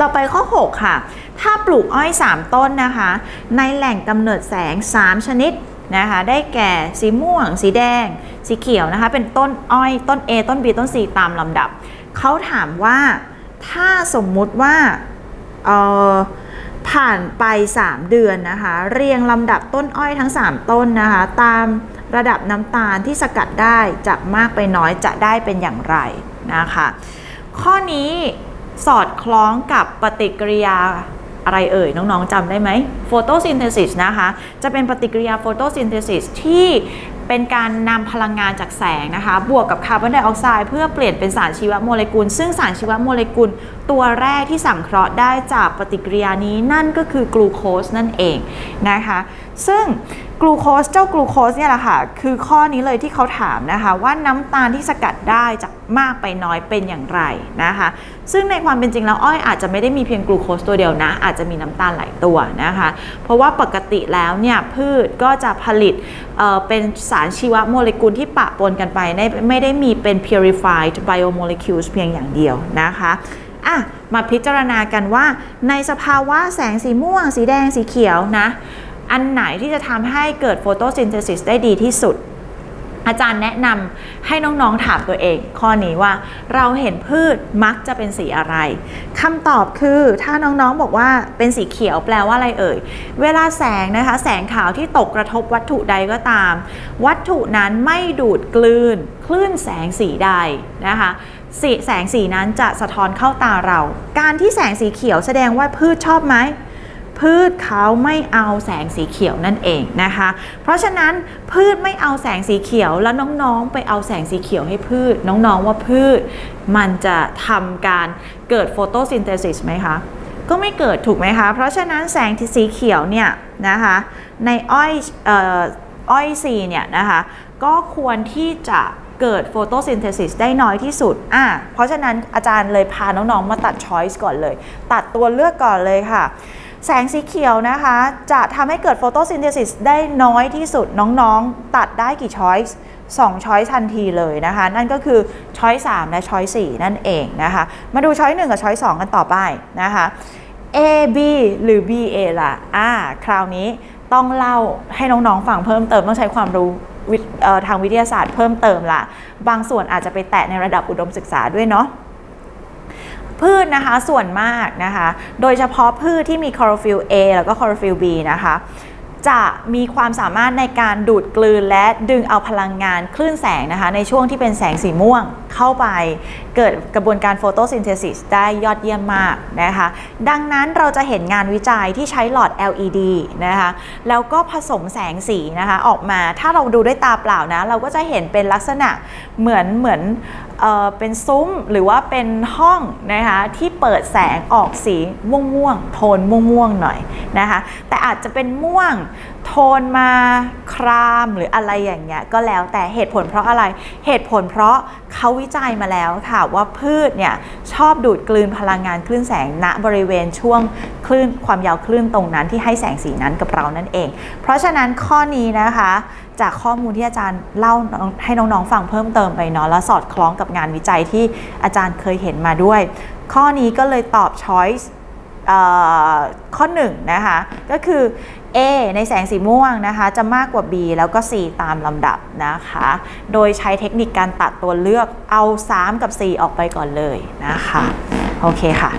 ต่อไปข้อ 6 ค่ะ ถ้าปลูกอ้อย 3 ต้นนะคะ ในแหล่งกำเนิดแสง 3 ชนิดนะคะ ได้แก่สีม่วง สีแดง สีเขียวนะคะ เป็นต้นอ้อยต้น A ต้น B ต้น C ตามลำดับ เขาถามว่าถ้าสมมุติว่าผ่านไป 3 เดือนนะคะ เรียงลำดับต้นอ้อยทั้ง 3 ต้นนะคะ ตามระดับน้ำตาลที่สกัดได้จากมากไปน้อยจะได้เป็นอย่างไรนะคะ ข้อนี้ สอดคล้องกับปฏิกิริยาอะไรเอ่ย น้องๆจำได้ไหม photosynthesis นะคะ จะเป็นปฏิกิริยา photosynthesis ที่เป็นการนำพลังงานจากแสงนะคะ บวกกับคาร์บอนไดออกไซด์เพื่อเปลี่ยนเป็นสารชีวโมเลกุล ซึ่งสารชีวโมเลกุล ตัวแรกที่สังเคราะห์ได้จากปฏิกิริยานี้นั่นก็คือกลูโคสนั่นเองนะคะ ซึ่ง กลูโคสเจ้ากลูโคสเนี่ยแหละค่ะคือข้อนี้เลยที่เขาถามนะคะว่าน้ำตาลที่สกัดได้จากมากไปน้อยเป็นอย่างไรนะคะ ซึ่งในความเป็นจริงแล้วอ้อยอาจจะไม่ได้มีเพียงกลูโคสตัวเดียวนะ อาจจะมีน้ำตาลหลายตัวนะคะ เพราะว่าปกติแล้วเนี่ยพืชก็จะผลิตเเป็นสารชีวโมเลกุลที่ปะปนกันไปไม่ไม่ได้มีเป็น purified biomolecules เพียงอย่างเดียวนะคะอะมาพิจารณากันว่าในสภาวะแสงสีม่วง สีแดงสีเขียวนะ อันไหนที่จะทำให้เกิดโฟโตซินเทซิสได้ดีที่สุด อาจารย์แนะนำให้น้องๆถามตัวเอง ข้อนี้ว่าเราเห็นพืชมักจะเป็นสีอะไรคำตอบคือถ้าน้องๆบอกว่าเป็นสีเขียวแปลว่าอะไรเอ่ย เวลาแสงนะคะ แสงขาวที่ตกกระทบวัตถุใดก็ตาม วัตถุนั้นไม่ดูดกลืนคลื่นแสงสีใดนะคะสีแสงสีนั้นจะสะท้อนเข้าตาเรา การที่แสงสีเขียวแสดงว่าพืชชอบไหม พืชเขาไม่เอาแสงสีเขียวนั่นเองนะคะ เพราะฉะนั้นพืชไม่เอาแสงสีเขียวแล้วน้องๆ ไปเอาแสงสีเขียวให้พืช น้องๆว่าพืช มันจะทำการเกิดโฟโตซินเทซิสไหมคะก็ไม่เกิดถูกไหมคะ เพราะฉะนั้นแสงที่สีเขียวเนี่ยนะคะในอ้อยเอ่ออ้อยซีเนี่ยนะคะก็ควรที่จะเกิดโฟโตซินเทซิสได้น้อยที่สุดอะเพราะฉะนั้นอาจารย์เลยพาน้องๆมาตัดช้อยส์ก่อนเลย ตัดตัวเลือกก่อนเลยค่ะ แสงสีเขียวนะคะ จะทำให้เกิดโฟโตซินเทซิสได้น้อยที่สุดน้องๆ ตัดได้กี่ช้อยส์2ช้อยส์ทันทีเลยนะคะ นั่นก็คือช้อยส์3และช้อยส์4นั่นเองนะคะ มาดูช้อยส์1กับช้อยส์2กันต่อไปนะคะ A B หรือ B A ล่ะอ่าคราวนี้ต้องเล่าให้น้องๆฟังเพิ่มเติมต้องใช้ความรู้ทเอ่อทางวิทยาศาสตร์เพิ่มเติมละบางส่วนอาจจะไปแตะในระดับอุดมศึกษาด้วยเนาะ พืชนะคะส่วนมากนะคะ โดยเฉพาะพืชที่มีคลอโรฟิล A แล้วก็คลอโรฟิล B นะคะจะมีความสามารถในการดูดกลืนและดึงเอาพลังงานคลื่นแสงนะคะ ในช่วงที่เป็นแสงสีม่วงเข้าไป เกิดกระบวนการโฟโตซินเทซิสได้ยอดเยี่ยมมากนะคะ ดังนั้นเราจะเห็นงานวิจัยที่ใช้หลอด LED นะคะ แล้วก็ผสมแสงสีนะคะออกมาถ้าเราดูด้วยตาเปล่านะ เราก็จะเห็นเป็นลักษณะเหมือนเหมือน เป็นซุ้มหรือว่าเป็นห้องนะคะที่เปิดแสงออกสีม่วงๆโทนม่วงๆหน่อยนะคะแต่อาจจะเป็นม่วง โทนมาครามหรืออะไรอย่างเงี้ยก็แล้วแต่เหตุผลเพราะอะไรเหตุผลเพราะเขาวิจัยมาแล้วค่ะว่าพืชเนี่ยชอบดูดกลืนพลังงานคลื่นแสงณบริเวณช่วงคลื่นความยาวคลื่นตรงนั้นที่ให้แสงสีนั้นกับเรานั่นเอง เพราะฉะนั้นข้อนี้นะคะจากข้อมูลที่อาจารย์เล่าให้น้องๆฟังเพิ่มเติมไปเนาะแล้วสอดคล้องกับงานวิจัยที่อาจารย์เคยเห็นมาด้วย ข้อนี้ก็เลยตอบ choice ข้อ1นงนะคะก็คือ A ในแสงสีม่วงนะคะ จะมากกว่า B แล้วก็ C ตามลำดับนะคะ โดยใช้เทคนิคการตัดตัวเลือกเอา 3 กับ 4 ออกไปก่อนเลยนะคะ โอเคค่ะ